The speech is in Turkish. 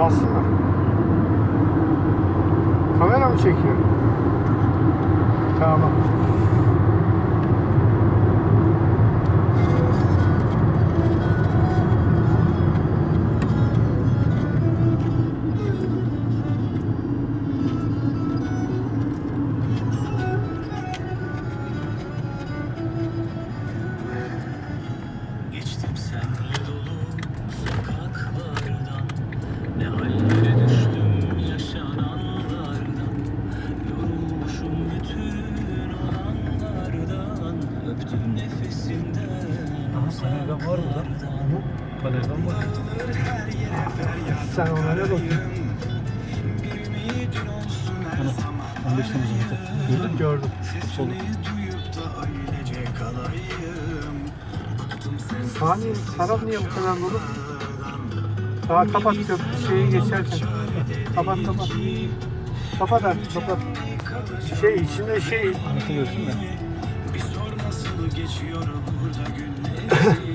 Basma. Kamera mı çekiyor? Tamam. Aha panelden var burada. Panelden var. Sen ne bakıyorsun? Ana. 15 Temmuz zaten. Gördün mü? Gördüm. Solu. Saniye taraf niye bu kadar dolu? Daha kapat köprü şeyi geçerken. Kapat kapat. Kapat artık kapat. Şey içinde şey Anlatabiliyorsun da. Geçiyor burada günlerim